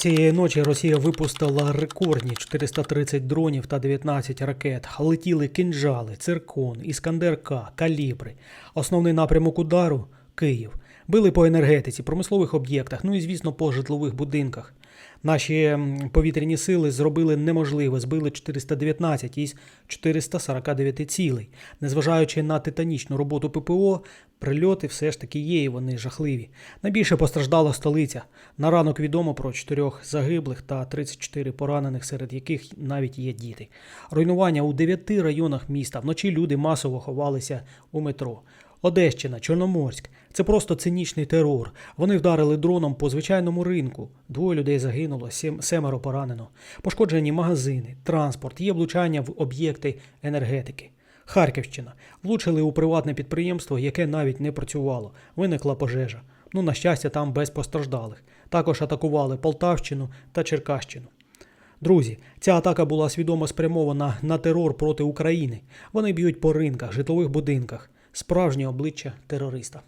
Цієї ночі Росія випустила рекордні 430 дронів та 19 ракет. Летіли кінжали, циркон, іскандер К, калібри. Основний напрямок удару Київ. Били по енергетиці, промислових об'єктах, ну і звісно по житлових будинках. Наші повітряні сили зробили неможливе, збили 419 із 449 цілей. Незважаючи на титанічну роботу ППО, прильоти все ж таки є, і вони жахливі. Найбільше постраждала столиця. На ранок відомо про чотирьох загиблих та 34 поранених, серед яких навіть є діти. Руйнування у дев'яти районах міста. Вночі люди масово ховалися у метро. Одещина, Чорноморськ це просто цинічний терор. Вони вдарили дроном по звичайному ринку. Двоє людей загинуло, сім, семеро поранено. Пошкоджені магазини, транспорт, є влучання в об'єкти енергетики. Харківщина влучили у приватне підприємство, яке навіть не працювало. Виникла пожежа. Ну, на щастя, там без постраждалих. Також атакували Полтавщину та Черкащину. Друзі, ця атака була свідомо спрямована на терор проти України. Вони б'ють по ринках, житлових будинках. Справжнє обличчя терориста.